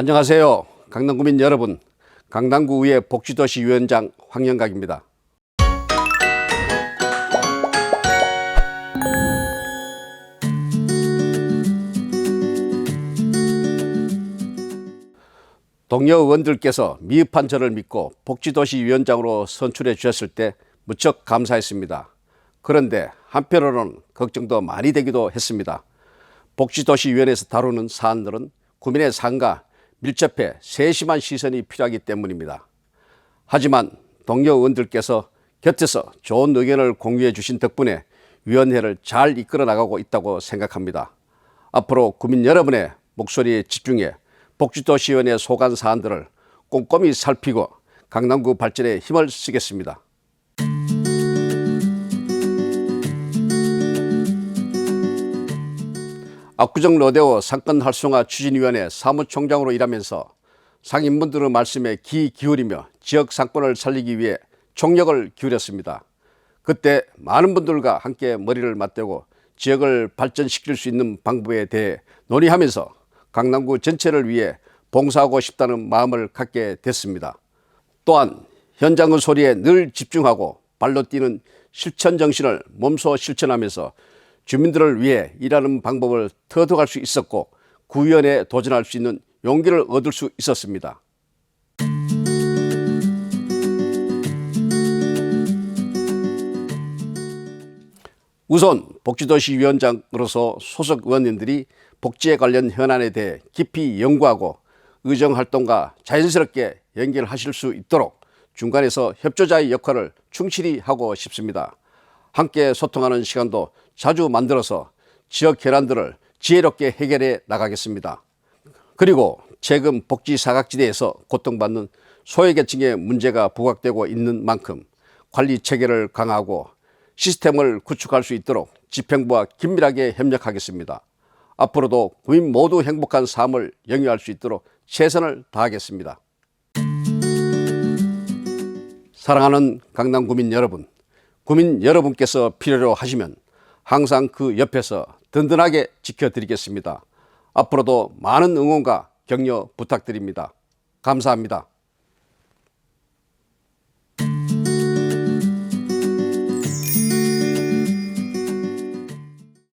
안녕하세요. 강남구민 여러분. 강남구의회 복지도시 위원장 황영각입니다. 동료 의원들께서 미흡한 저를 믿고 복지도시 위원장으로 선출해 주셨을 때 무척 감사했습니다. 그런데 한편으로는 걱정도 많이 되기도 했습니다. 복지도시위원회에서 다루는 사안들은 구민의 삶과 밀접해 세심한 시선이 필요하기 때문입니다. 하지만 동료 의원들께서 곁에서 좋은 의견을 공유해 주신 덕분에 위원회를 잘 이끌어 나가고 있다고 생각합니다. 앞으로 구민 여러분의 목소리에 집중해 복지도시위원회 소관 사안들을 꼼꼼히 살피고 강남구 발전에 힘을 쓰겠습니다. 압구정 로데오 상권 활성화 추진위원회 사무총장으로 일하면서 상인분들의 말씀에 귀 기울이며 지역 상권을 살리기 위해 총력을 기울였습니다. 그때 많은 분들과 함께 머리를 맞대고 지역을 발전시킬 수 있는 방법에 대해 논의하면서 강남구 전체를 위해 봉사하고 싶다는 마음을 갖게 됐습니다. 또한 현장의 소리에 늘 집중하고 발로 뛰는 실천 정신을 몸소 실천하면서 주민들을 위해 일하는 방법을 터득할 수 있었고 구위원회에 도전할 수 있는 용기를 얻을 수 있었습니다. 우선 복지도시 위원장으로서 소속 의원님들이 복지에 관련 현안에 대해 깊이 연구하고 의정 활동과 자연스럽게 연결하실 수 있도록 중간에서 협조자의 역할을 충실히 하고 싶습니다. 함께 소통하는 시간도 자주 만들어서 지역 현안들을 지혜롭게 해결해 나가겠습니다. 그리고 최근 복지 사각지대에서 고통받는 소외계층의 문제가 부각되고 있는 만큼 관리 체계를 강화하고 시스템을 구축할 수 있도록 집행부와 긴밀하게 협력하겠습니다. 앞으로도 구민 모두 행복한 삶을 영위할 수 있도록 최선을 다하겠습니다. 사랑하는 강남 구민 여러분, 구민 여러분께서 필요로 하시면 항상 그 옆에서 든든하게 지켜드리겠습니다. 앞으로도 많은 응원과 격려 부탁드립니다. 감사합니다.